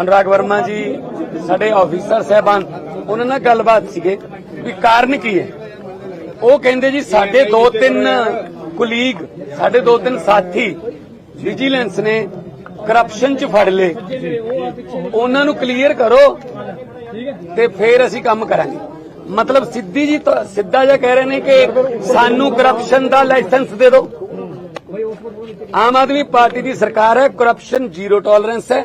ਅਨੁਰਾਗ ਵਰਮਾ ਜੀ, ਸਾਡੇ ਆਫੀਸਰ ਸਹਿਬਾਨ, ਉਹਨਾਂ ਨਾਲ ਗੱਲਬਾਤ ਸੀਗੇ ਵੀ ਕਾਰਨ ਕੀ ਹੈ? ਉਹ ਕਹਿੰਦੇ ਜੀ, ਸਾਡੇ ਦੋ ਤਿੰਨ ਕੁਲੀਗ ਸਾਡੇ ਦੋ ਤਿੰਨ ਸਾਥੀ ਵਿਜੀਲੈਂਸ ਨੇ ਕਰਪਸ਼ਨ ਚ ਫੜ ਲਏ। ਉਹਨਾਂ ਨੂੰ ਕਲੀਅਰ ਕਰੋ ਤੇ ਫਿਰ ਅਸੀਂ ਕੰਮ ਕਰਾਂਗੇ। ਮਤਲਬ ਸਿੱਧੀ ਜੀ ਸਿੱਧਾ ਜਿਹਾ ਕਹਿ ਰਹੇ ਨੇ ਕਿ ਸਾਨੂੰ ਕਰਪਸ਼ਨ ਦਾ ਲਾਇਸੈਂਸ ਦੇ ਦਿਓ। ਆਮ ਆਦਮੀ ਪਾਰਟੀ ਦੀ ਸਰਕਾਰ ਹੈ ਕਰਪਸ਼ਨ ਜ਼ੀਰੋ ਟੋਲਰੈਂਸ ਹੈ।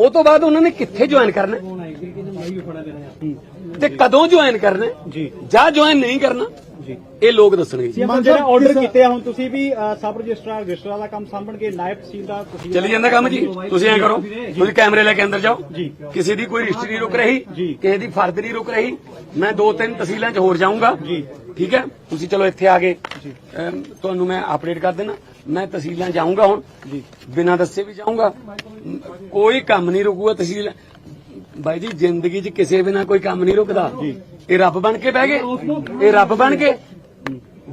ਉਹ ਤੋਂ ਬਾਅਦ ਉਹਨਾਂ ਨੇ ਕਿੱਥੇ ਜੁਆਇਨ ਕਰਨਾ? ਤੇ ਕਦੋਂ ਜੁਆਇਨ ਕਰਨਾ? ਜੀ। ਜਾਂ ਜੁਆਇਨ ਨਹੀਂ ਕਰਨਾ? ਜੀ। ਇਹ ਲੋਕ ਦੱਸਣਗੇ ਜਿਹੜਾ ਆਰਡਰ ਕੀਤੇ ਆ ਹੁਣ ਤੁਸੀਂ ਵੀ ਸਬ ਰਜਿਸਟਰਾਰ ਰਜਿਸਟਰਾਰ ਦਾ ਕੰਮ ਸਾਂਭਣਗੇ ਨਾਇਬ ਤਹਿਸੀਲਦਾਰ ਤੁਸੀਂ ਚੱਲੀ ਜਾਂਦਾ ਕੰਮ ਜੀ? ਤੁਸੀਂ ਐਂ ਕਰੋ ਤੁਸੀਂ ਕੈਮਰੇ ਲੈ ਕੇ ਅੰਦਰ ਜਾਓ। ਕਿਸੇ ਦੀ ਕੋਈ ਰਜਿਸਟਰੀ ਨਹੀਂ ਰੁਕ ਰਹੀ। ਕਿਸੇ ਦੀ ਫਰਦ ਨਹੀਂ ਰੁਕ ਰਹੀ। ਮੈਂ ਦੋ ਤਿੰਨ ਤਹਿਸੀਲਾਂ 'ਚ ਹੋਰ ਜਾਊਂਗਾ। ਜੀ। ਠੀਕ ਹੈ? ਤੁਸੀਂ ਚਲੋ ਇੱਥੇ ਆ ਗਏ ਤੁਹਾਨੂੰ ਮੈਂ ਅਪਡੇਟ ਕਰ ਦੇਣਾ। ਮੈਂ ਤਹਿਸੀਲਾਂ ਜਾਊਂਗਾ ਹੁਣ ਬਿਨਾਂ ਦੱਸੇ ਵੀ ਜਾਊਂਗਾ। ਕੋਈ ਕੰਮ ਨਹੀਂ ਰੁਕੂਗਾ ਤਹਿਸੀਲ। ਬਾਈ ਜੀ ਜ਼ਿੰਦਗੀ 'ਚ ਕਿਸੇ ਬਿਨਾਂ ਕੋਈ ਕੰਮ ਨਹੀਂ ਰੁਕਦਾ। ਇਹ ਰੱਬ ਬਣ ਕੇ ਬਹਿ ਗਏ। ਇਹ ਰੱਬ ਬਣ ਕੇ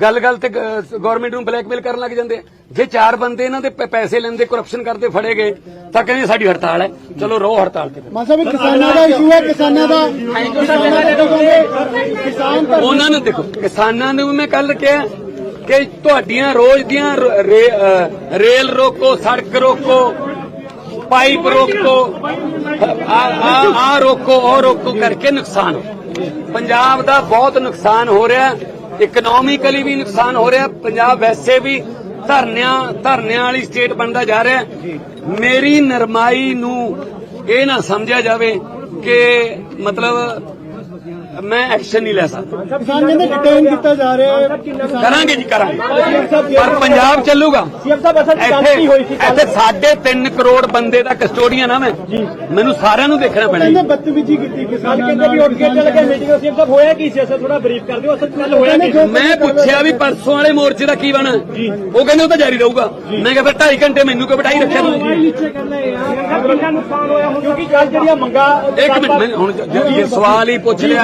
ਗੱਲ ਗੱਲ ਤੇ ਗਵਰਨਮੈਂਟ ਨੂੰ ਬਲੈਕਮੇਲ ਕਰਨ ਲੱਗ ਜਾਂਦੇ। ਜੇ ਚਾਰ ਬੰਦੇ ਇਹਨਾਂ ਦੇ ਪੈਸੇ ਲੈਂਦੇ ਕਰਪਸ਼ਨ ਕਰਦੇ ਫੜੇ ਗਏ ਤਾਂ ਕਹਿੰਦੇ ਸਾਡੀ ਹੜਤਾਲ ਹੈ। ਚਲੋ ਰੋ ਹੜਤਾਲ ਤੇ ਮਾਨ ਸਾਹਿਬ ਇਹ ਕਿਸਾਨਾਂ ਦਾ ਇਸ਼ੂ ਹੈ ਕਿਸਾਨਾਂ ਦਾ ਕਿਸਾਨ ਉਹਨਾਂ ਨੂੰ ਦੇਖੋ। ਕਿਸਾਨਾਂ ਨੂੰ ਵੀ ਮੈਂ ਕੱਲ ਕਿਹਾ ਕਿ ਤੁਹਾਡੀਆਂ ਰੋਜ਼ ਦੀਆਂ ਰੇਲ ਰੋਕੋ, ਸੜਕ ਰੋਕੋ, ਪਾਈਪ ਰੋਕੋ, ਆ ਆ ਰੋਕੋ, ਉਹ ਰੋਕੋ ਕਰਕੇ ਨੁਕਸਾਨ ਪੰਜਾਬ ਦਾ ਬਹੁਤ ਨੁਕਸਾਨ ਹੋ ਰਿਹਾ ਇਕਨੋਮਿਕਲੀ ਵੀ ਨੁਕਸਾਨ ਹੋ ਰਿਹਾ, ਪੰਜਾਬ ਵੈਸੇ ਵੀ ਧਰਨਿਆਂ ਧਰਨਿਆਂ ਵਾਲੀ ਸਟੇਟ ਬਣਦਾ ਜਾ ਰਿਹਾ। ਮੇਰੀ ਨਰਮਾਈ ਨੂੰ ਇਹ ਨਾ ਸਮਝਿਆ ਜਾਵੇ ਕਿ ਮਤਲਬ ਮੈਂ ਐਕਸ਼ਨ ਨਹੀਂ ਲੈ ਸਕਦਾ। ਕਿਸਾਨ ਕਹਿੰਦੇ ਡਿਟੇਨ ਕੀਤਾ ਜਾ ਰਿਹਾ ਹੈ। ਕਰਾਂਗੇ ਜੀ ਕਰਾਂਗੇ। ਪਰ ਪੰਜਾਬ ਚੱਲੂਗਾ। ਗੱਲ? ਇੱਥੇ ਸਾਢੇ 3 ਕਰੋੜ ਬੰਦੇ ਦਾ ਕਸਟੋਡੀਅਨ ਆ ਮੈਂ। ਮੈਨੂੰ ਸਾਰਿਆਂ ਨੂੰ ਦੇਖਣਾ ਪੈਣਾ ਕਹਿੰਦੇ ਜੀ। ਬਦਤਮੀਜੀ ਕੀਤੀ ਕਿਸਾਨਾਂ ਕਹਿੰਦੇ ਵੀ ਉੱਠ ਕੇ ਚੱਲ ਗਏ ਮੀਟਿੰਗ ਸੀਐਮ ਸਾਹਿਬ ਹੋਇਆ ਕੀ ਸੀ? ਅਸਲ ਥੋੜਾ ਬਰੀਫ ਕਰ ਦਿਓ ਅਸਲ ਕੱਲ ਹੋਇਆ ਕੀ? ਮੈਂ ਪੁੱਛਿਆ ਵੀ ਪਰਸੋਂ ਵਾਲੇ ਮੋਰਚੇ ਦਾ ਕੀ ਬਣਾ? ਉਹ ਕਹਿੰਦੇ ਉਹ ਤਾਂ ਜਾਰੀ ਰਹੂਗਾ। ਮੈਂ ਕਿਹਾ ਫਿਰ 2.5 ਘੰਟੇ ਮੈਨੂੰ ਕਿਉਂ ਬਿਠਾਈ ਰੱਖਿਆ ਤੁਸੀਂ? ਨੀਚੇ ਕਰਨਾ ਯਾਰ। ਕਿੰਨਾ ਨੁਕਸਾਨ ਹੋਇਆ ਹੁਣ? ਕਿਉਂਕਿ ਕੱਲ ਜਿਹੜੀਆਂ ਮੰਗਾ ਇੱਕ ਮਿੰਟ ਮੈਂ ਹੁਣ ਸਵਾਲ ਹੀ ਪੁੱਛ ਲਿਆ